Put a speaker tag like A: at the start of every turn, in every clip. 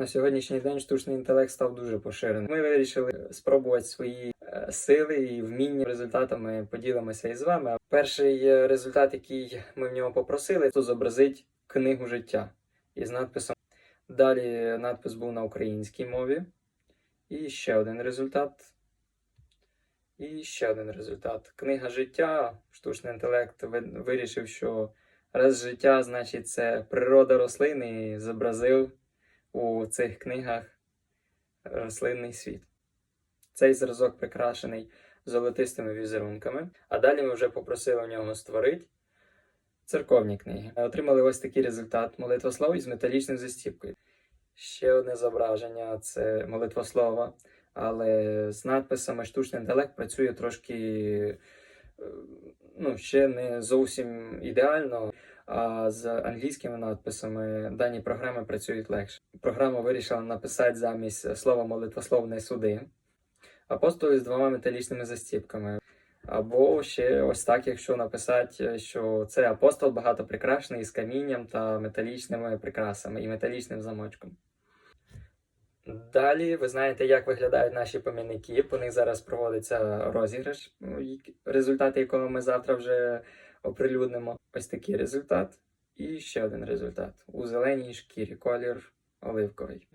A: На сьогоднішній день штучний інтелект став дуже поширеним. Ми вирішили спробувати свої е, сили і вміння. Результатами поділимося із вами. Перший е, результат, який ми в нього попросили, то зобразить книгу життя із надписом. Далі надпис був на українській мові. І ще один результат. І ще один результат. Книга життя. Штучний інтелект вирішив, що раз життя, значить, це природа рослини, і зобразив у цих книгах рослинний світ. Цей зразок прикрашений золотистими візерунками. А далі ми вже попросили у нього створити церковні книги. Отримали ось такий результат молитвослов із металічною застіпкою. Ще одне зображення це молитвослова, але з надписами штучний інтелект працює трошки ну, ще не зовсім ідеально. А з англійськими надписами дані програми працюють легше. Програма вирішила написати замість слова молитвословне суди, апостоли з двома металічними застіпками. Або ще ось так, якщо написати, що це апостол багато прикрашений з камінням та металічними прикрасами і металічним замочком. Далі ви знаєте, як виглядають наші помінники. По них зараз проводиться розіграш, ну, результати якого ми завтра вже оприлюднимо. Ось такий результат. І ще один результат. У зеленій шкірі колір оливковий.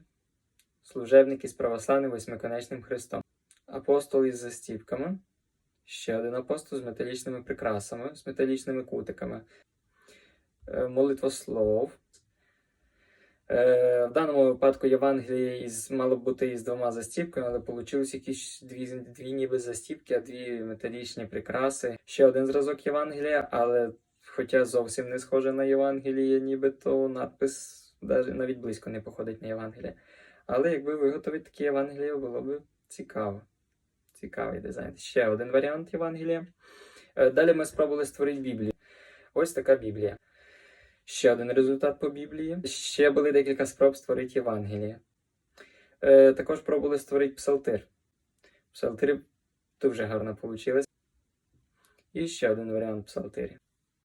A: Служебники з православним восьмиконечним хрестом. Апостол із застіпками. Ще один апостол з металічними прикрасами, з металічними кутиками. Е, Молитвослов. Е, В даному випадку Євангеліє із, мало бути із двома застіпками, але вийшло якісь дві, дві ніби застіпки, а дві металічні прикраси. Ще один зразок Євангелія, але хоча зовсім не схоже на Євангеліє, нібито надпис навіть близько не походить на Євангеліє. Але якби виготовити таке Євангеліє, було б цікаво. Цікавий дизайн. Ще один варіант Євангелія. Е, Далі ми спробували створити Біблію. Ось така Біблія. Ще один результат по Біблії. Ще були декілька спроб створити Євангеліє. Е, також пробували створити псалтир. Псалтир дуже гарно вийшло. І ще один варіант псалтирі.